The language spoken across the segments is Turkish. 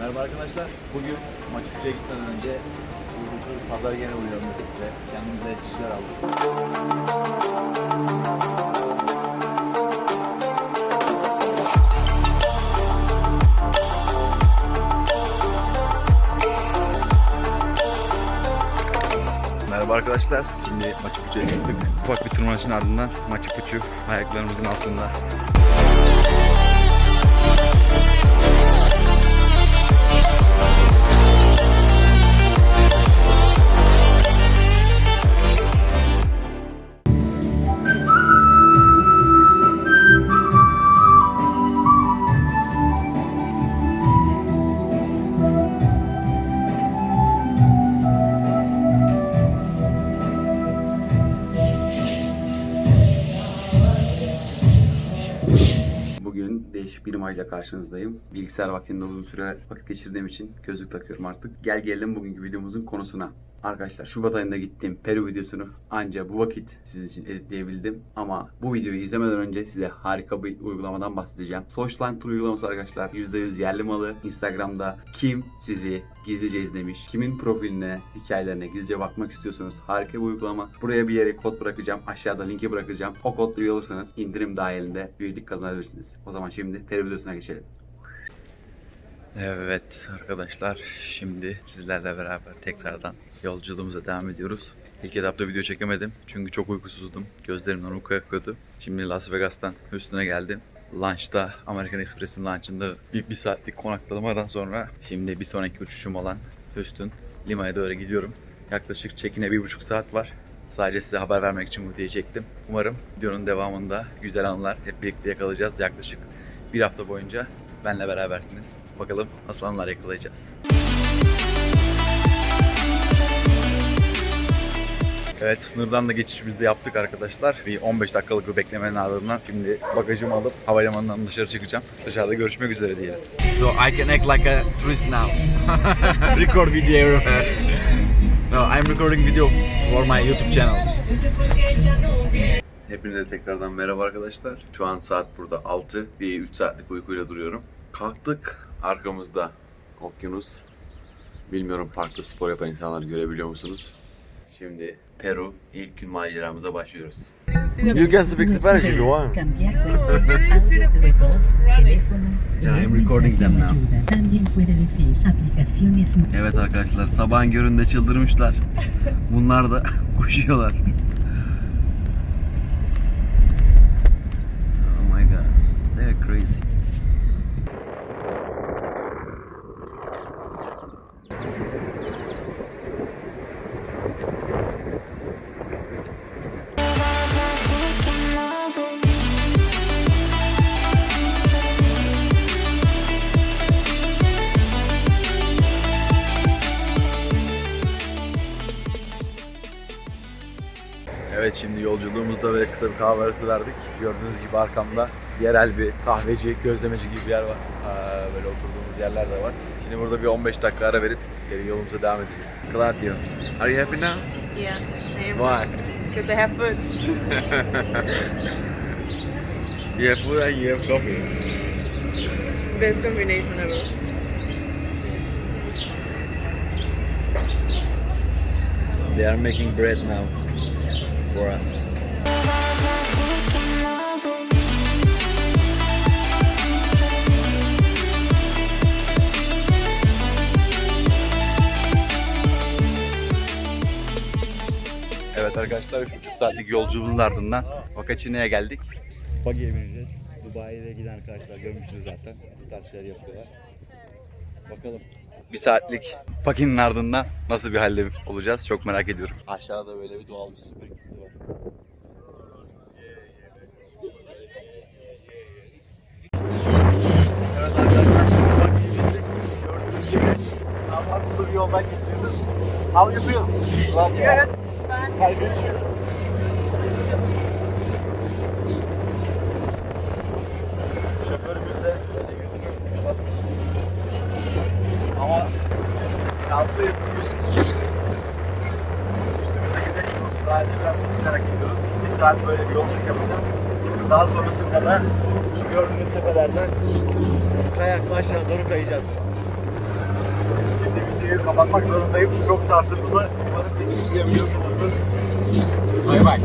Merhaba arkadaşlar. Bugün Maçı Picchu'ya gitmeden önce bu pazar yine uğrayalım ve kendimize şişler aldık. Merhaba arkadaşlar. Şimdi Maçı Picchu'ya gittik. Ufak bir tırmanışın ardından Maçı Picchu ayaklarımızın altında. Karşınızdayım. Bilgisayar vaktinde uzun süre vakit geçirdiğim için gözlük takıyorum artık. Gel gelelim bugünkü videomuzun konusuna. Arkadaşlar Şubat ayında gittiğim Peru videosunu anca bu vakit sizin için editleyebildim. Ama bu videoyu izlemeden önce size harika bir uygulamadan bahsedeceğim. Socialline Tour uygulaması arkadaşlar. %100 yerli malı. Instagram'da kim sizi gizlice izlemiş, kimin profiline, hikayelerine gizlice bakmak istiyorsanız harika bir uygulama. Buraya bir yere kod bırakacağım. Aşağıda linki bırakacağım. O kodla üye indirim dahilinde üyelik kazanabilirsiniz. O zaman şimdi Peru videosuna geçelim. Evet arkadaşlar şimdi sizlerle beraber tekrardan yolculuğumuza devam ediyoruz. İlk etapta video çekemedim çünkü çok uykusuzdum. Gözlerimden uyku akıyordu. Şimdi Las Vegas'tan Houston'a geldim. Lunch'ta American Express'in lunch'ında bir, bir saatlik konaklamadan sonra şimdi bir sonraki uçuşum olan Houston Lima'ya doğru gidiyorum. Yaklaşık çekine bir buçuk saat var. Sadece size haber vermek için bu videoyu çektim. Umarım videonun devamında güzel anlar hep birlikte yakalayacağız. Yaklaşık bir hafta boyunca benle berabersiniz. Bakalım nasıl anlar yakalayacağız. Evet sınırdan da geçişimizi de yaptık arkadaşlar. Bir 15 dakikalık bir beklemenin ardından şimdi bagajımı alıp havalimanından dışarı çıkacağım. Dışarıda görüşmek üzere diyelim. So I can act like a tourist now. Record video. no, I'm recording video for my YouTube channel. Hepinize tekrardan merhaba arkadaşlar. Şu an saat burada 6. Bir 3 saatlik uykuyla duruyorum. Kalktık. Arkamızda okyanus. Bilmiyorum parkta spor yapan insanları görebiliyor musunuz? Şimdi Peru ilk gün maceramıza başlıyoruz. You can speak Spanish if you want. Yeah, I'm recording them now. Evet arkadaşlar sabahın köründe çıldırmışlar. Bunlar da koşuyorlar. Oh my god. They're crazy. Evet şimdi yolculuğumuzda böyle kısa bir kahve arası verdik. Gördüğünüz gibi arkamda yerel bir kahveci, gözlemeci gibi bir yer var. Aa, böyle oturduğumuz yerler de var. Şimdi burada bir 15 dakika ara verip geri yolumuza devam edeceğiz. Claudio, are you happy now? Yeah, I am. Why? Because I have food. You have food and you have coffee. Best combination ever. They are making bread now for us. Evet arkadaşlar 3,5 saatlik yolculuğumuzun ardından Vakaçine'ye geldik. Buggy'e bineceğiz. Dubai'de giden arkadaşlar görmüşsünüz zaten. Bu tarz şeyler yapıyorlar. Bakalım. Bir saatlik pakinin ardından nasıl bir halde olacağız çok merak ediyorum. Aşağıda böyle bir doğal bir süpürgesi var. Evet arkadaşlar şimdi buggy'ye bindik. Gördüğünüz gibi sağlam bir yoldan geçiyoruz. How you feel? Good. Kardeşim. Şoförümüz de böyle yüzünü kapatmış. Ama şanslıyız bugün. Üstümüzde güneş yok. Sadece biraz sıkılarak gidiyoruz. Bir saat böyle bir yolculuk yapacağız. Daha sonrasında da şu gördüğünüz tepelerden kayakla aşağı doğru kayacağız. videoyu kapatmak zorundayım. Çok sarsıntılı. Umarım sesimi duyabiliyorsunuzdur. Bay bay.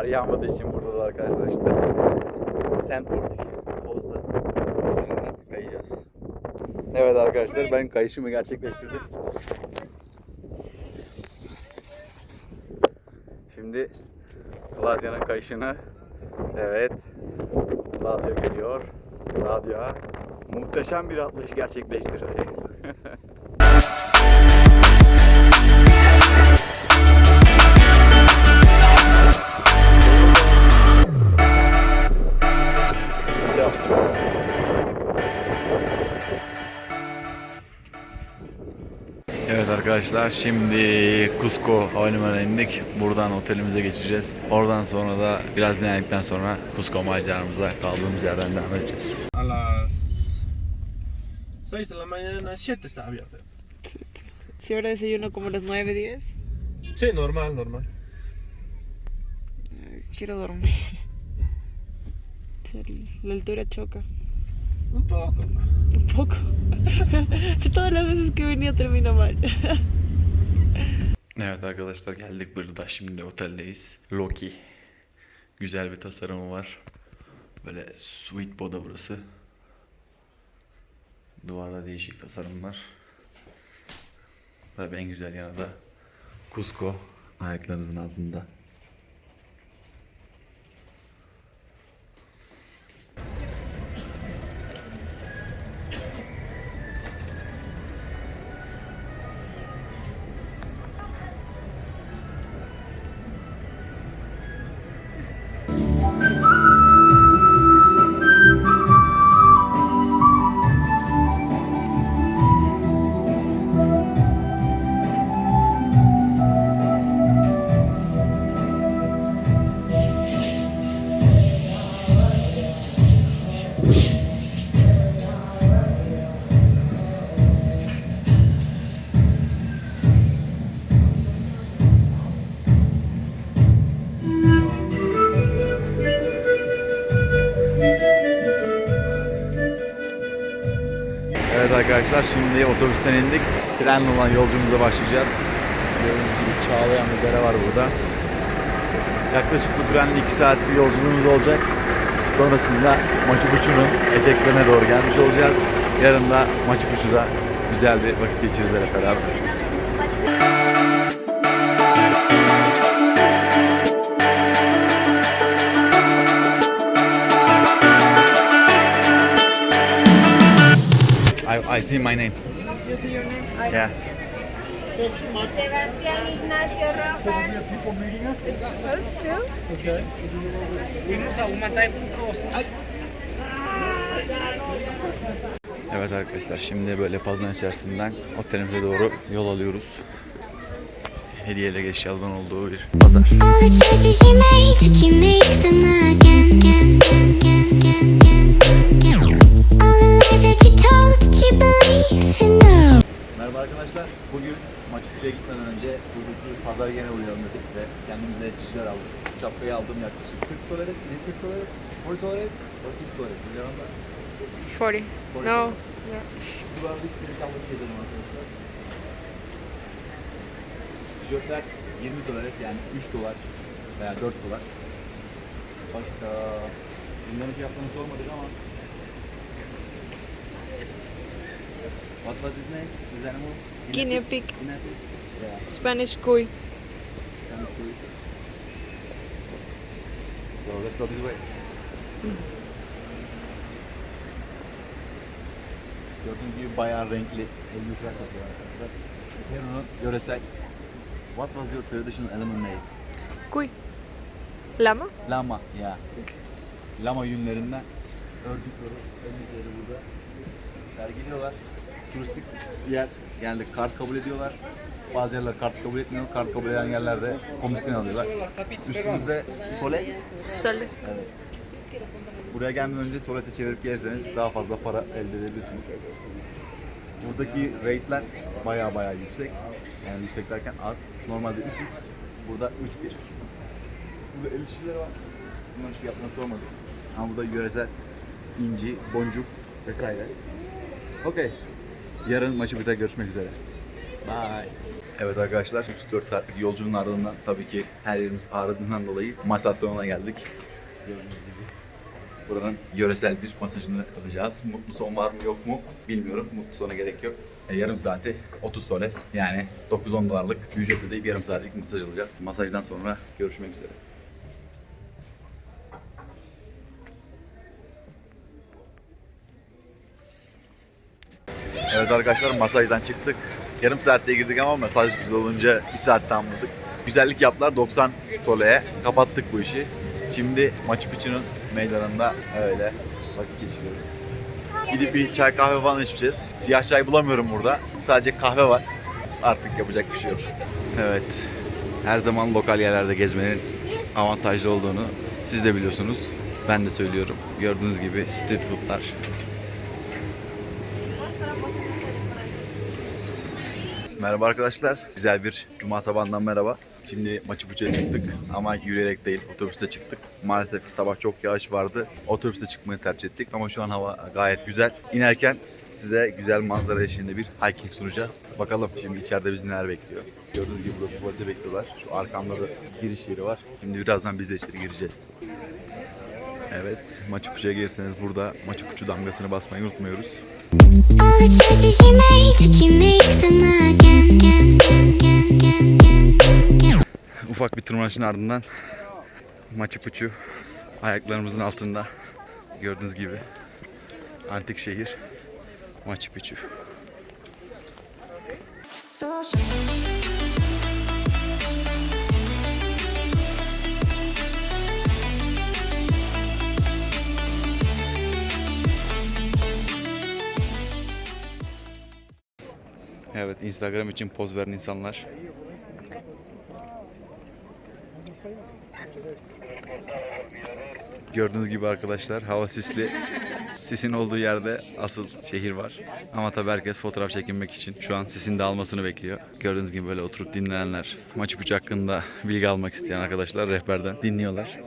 Kar yağmadığı için burada da arkadaşlar işte sandboarding tozda üzerinden kayacağız. Evet arkadaşlar ben kayışımı gerçekleştirdim. Şimdi Claudia'nın kayışını evet Claudia geliyor. Claudia muhteşem bir atlayış gerçekleştirdi. Arkadaşlar şimdi Cusco Havalimanı'na indik. Buradan otelimize geçeceğiz. Oradan sonra da biraz dinlendikten sonra Cusco maceramıza kaldığımız yerden devam edeceğiz. A las 6 de la mañana, 7 está abierto. Si ahora desayuno como las 9, 10. Sí, normal, normal. Quiero dormir. La altura choca. Un poco. Un poco. Todas las veces que venía termino mal. Evet arkadaşlar geldik burada şimdi oteldeyiz. Loki. Güzel bir tasarımı var. Böyle sweet boda burası. Duvarda değişik tasarımlar. Tabii en güzel yanı da Cusco ayaklarınızın altında. Arkadaşlar şimdi otobüsten indik. Trenle olan yolculuğumuza başlayacağız. Gördüğünüz gibi çağlayan bir dere var burada. Yaklaşık bu trenle 2 saat bir yolculuğumuz olacak. Sonrasında Machu Picchu'nun eteklerine doğru gelmiş olacağız. Yarın da Machu Picchu'da güzel bir vakit geçiririz beraber. See my name. You see your name? I Yeah. Sebastián Ignacio Rojas. supposed to. Evet arkadaşlar şimdi böyle Pazdan içerisinden otelimize doğru yol alıyoruz. Hediyeyle geç yalvan olduğu bir pazar. All the choices you made, did you make them again, again, again, again, again? Arkadaşlar. Bugün Machu Picchu'ya gitmeden önce buradaki pazar yerine uğrayalım dedik ve kendimize çiçekler aldık. Bu şapkayı aldım yaklaşık 40 soles. Is it 40 soles? 40 soles? Or 6 soles? Bilmiyorum da. 40. 40 No. soles. Duvarlık bir kallık gezelim arkadaşlar. Tişörtler 20 soles yani 3 dolar veya 4 dolar. Başka bunların fiyatlarını sormadık ama What was his name? His animal? Guinea pig. Guinea pig? Yeah. Spanish cuy. Sounds good. So let's go this way. Gördüğünüz gibi bayağı renkli elbiseler satıyor arkadaşlar. Peru'nun yöresel. What was your traditional animal name? Cuy. Lama? Lama. Yeah. Lama yünlerinden ördükleri elbiseleri burada sergiliyorlar. Turistik bir yer. Yani kart kabul ediyorlar. Bazı yerler kart kabul etmiyor. Kart kabul eden yerlerde komisyon alıyorlar. Üstümüzde sole. Soles. Evet. Buraya gelmeden önce solese çevirip gelirseniz daha fazla para elde edebilirsiniz. Buradaki rate'ler baya baya yüksek. Yani yüksek derken az. Normalde 3-3. Burada 3-1. Burada el işçileri var. Bunların fiyatlarını sormadım. Ama burada yöresel inci, boncuk vesaire. Okey. Yarın maçı biter görüşmek üzere. Bye. Evet arkadaşlar 3-4 saatlik yolculuğun ardından tabii ki her yerimiz ağrıdığından dolayı maç stasyonuna geldik. Gördüğünüz gibi. Buranın yöresel bir masajını alacağız. Mutlu son var mı yok mu bilmiyorum. Mutlu sona gerek yok. E, yarım saati 30 soles yani 9-10 dolarlık bir ücret ödeyip yarım saatlik masaj alacağız. Masajdan sonra görüşmek üzere. Evet arkadaşlar masajdan çıktık. Yarım saatte girdik ama masaj güzel olunca bir saat tamamladık. Güzellik yaptılar 90 soleye. Kapattık bu işi. Şimdi Machu Picchu'nun meydanında öyle vakit geçiriyoruz. Gidip bir çay kahve falan içeceğiz. Siyah çay bulamıyorum burada. Sadece kahve var. Artık yapacak bir şey yok. Evet. Her zaman lokal yerlerde gezmenin avantajlı olduğunu siz de biliyorsunuz. Ben de söylüyorum. Gördüğünüz gibi street foodlar, Merhaba arkadaşlar. Güzel bir cuma sabahından merhaba. Şimdi Machu Picchu'ya çıktık ama yürüyerek değil otobüste çıktık. Maalesef ki sabah çok yağış vardı. Otobüste çıkmayı tercih ettik ama şu an hava gayet güzel. İnerken size güzel manzara eşliğinde bir hiking sunacağız. Bakalım şimdi içeride bizi neler bekliyor. Gördüğünüz gibi burada tuvalete bekliyorlar. Şu arkamda da giriş yeri var. Şimdi birazdan biz de içeri gireceğiz. Evet, Machu Picchu'ya gelirseniz burada Machu Picchu damgasını basmayı unutmuyoruz. Ufak bir tırmanışın ardından Machu Picchu ayaklarımızın altında gördüğünüz gibi antik şehir Machu Picchu. Evet Instagram için poz veren insanlar. Gördüğünüz gibi arkadaşlar hava sisli. Sisin olduğu yerde asıl şehir var. Ama tabii herkes fotoğraf çekinmek için şu an sisin dağılmasını bekliyor. Gördüğünüz gibi böyle oturup dinleyenler, Machu Picchu hakkında bilgi almak isteyen arkadaşlar rehberden dinliyorlar.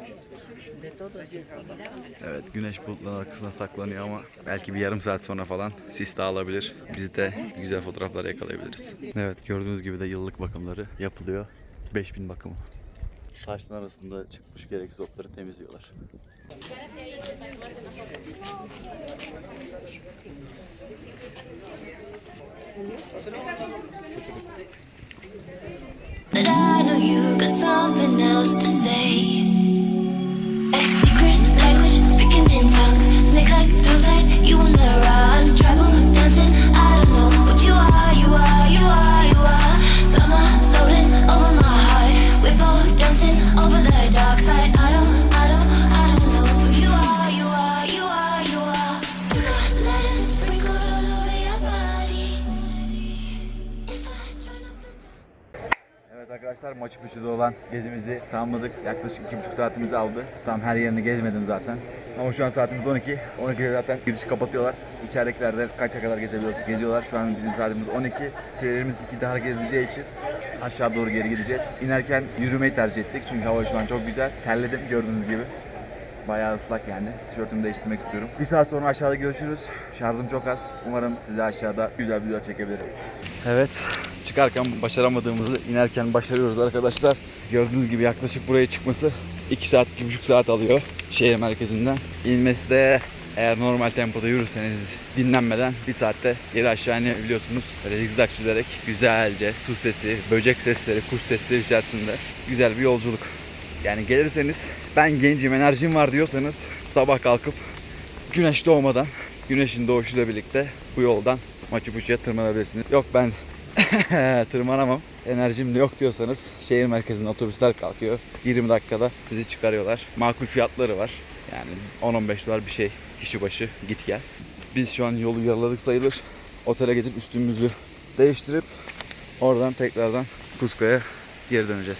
Evet güneş bulutların arkasına saklanıyor ama belki bir yarım saat sonra falan sis dağılabilir. Biz de güzel fotoğraflar yakalayabiliriz. Evet gördüğünüz gibi de yıllık bakımları yapılıyor. 5000 bakımı. Taşın arasında çıkmış gereksiz otları temizliyorlar. But I know you got something else to Snake like, tongue tied, you on the run. Travel, Arkadaşlar Machu Picchu'da olan gezimizi tamamladık. Yaklaşık iki buçuk saatimizi aldı. Tam her yerini gezmedim zaten. Ama şu an saatimiz 12. 12'de zaten girişi kapatıyorlar. İçeridekiler de kaça kadar gezebiliyorsa geziyorlar. Şu an bizim saatimiz 12. Şeylerimiz 2'de hareket edeceği için aşağı doğru geri gideceğiz. İnerken yürümeyi tercih ettik. Çünkü hava şu an çok güzel. Terledim gördüğünüz gibi. Bayağı ıslak yani. Tişörtümü değiştirmek istiyorum. Bir saat sonra aşağıda görüşürüz. Şarjım çok az. Umarım size aşağıda güzel videolar çekebilirim. Evet çıkarken başaramadığımızı inerken başarıyoruz arkadaşlar. Gördüğünüz gibi yaklaşık buraya çıkması 2 saat 2,5 saat alıyor şehir merkezinden. İnmesi de eğer normal tempoda yürürseniz dinlenmeden bir saatte geri aşağı inebiliyorsunuz. Böyle zigzag çizerek güzelce su sesi, böcek sesleri, kuş sesleri içerisinde güzel bir yolculuk. Yani gelirseniz ben gencim enerjim var diyorsanız sabah kalkıp güneş doğmadan güneşin doğuşuyla birlikte bu yoldan Machu Picchu'ya tırmanabilirsiniz. Yok ben tırmanamam. Enerjim yok diyorsanız şehir merkezinde otobüsler kalkıyor. 20 dakikada sizi çıkarıyorlar. Makul fiyatları var. Yani 10-15 dolar bir şey kişi başı git gel. Biz şu an yolu yaraladık sayılır. Otele gidip üstümüzü değiştirip oradan tekrardan Cusco'ya geri döneceğiz.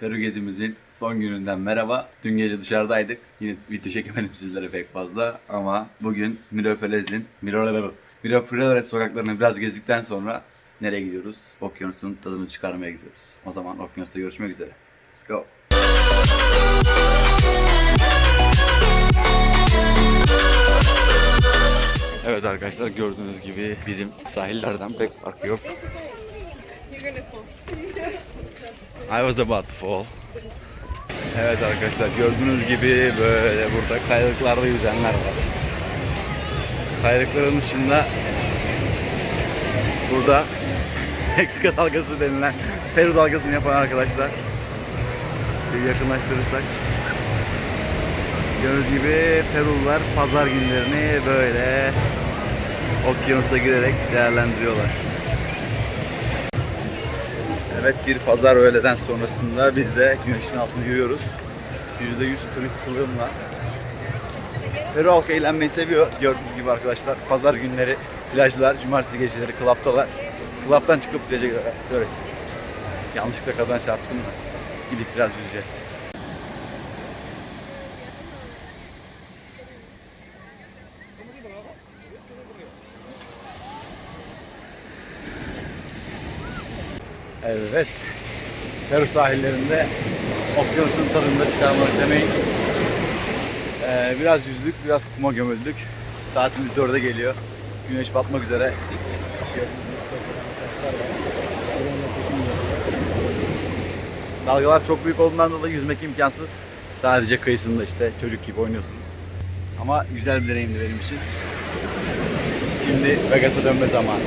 Peru gezimizin son gününden merhaba. Dün gece dışarıdaydık. Yine video çekemedim sizlere pek fazla ama bugün Miraflorez'in Miraflores Miraflores sokaklarını biraz gezdikten sonra Nereye gidiyoruz? Okyanusun tadını çıkarmaya gidiyoruz. O zaman okyanusta görüşmek üzere. Let's go. Evet arkadaşlar gördüğünüz gibi bizim sahillerden pek farkı yok. I was about to fall. Evet arkadaşlar gördüğünüz gibi böyle burada kayalıklarda yüzenler var. Kayalıkların dışında burada Meksika dalgası denilen Peru dalgasını yapan arkadaşlar. Bir yakınlaştırırsak Gördüğünüz gibi Perulular pazar günlerini böyle okyanusa girerek değerlendiriyorlar. Evet bir pazar öğleden sonrasında biz de güneşin altını yürüyoruz. %100 turist kılığımla. Peru halkı eğlenmeyi seviyor. Gördüğünüz gibi arkadaşlar pazar günleri plajlar, cumartesi geceleri klaptalar. Klaptan çıkıp plaja. Böyle. Yanlışlıkla kadına çarpsın mı? Gidip biraz yüzeceğiz. Evet. Peru sahillerinde okyanusun tadında çıkarmak demeyiz. Ee, biraz yüzdük, biraz kuma gömüldük. Saatimiz dörde geliyor. Güneş batmak üzere. Dalgalar çok büyük olduğundan dolayı yüzmek imkansız. Sadece kıyısında işte çocuk gibi oynuyorsunuz. Ama güzel bir deneyimdi benim için. Şimdi Vegas'a dönme zamanı.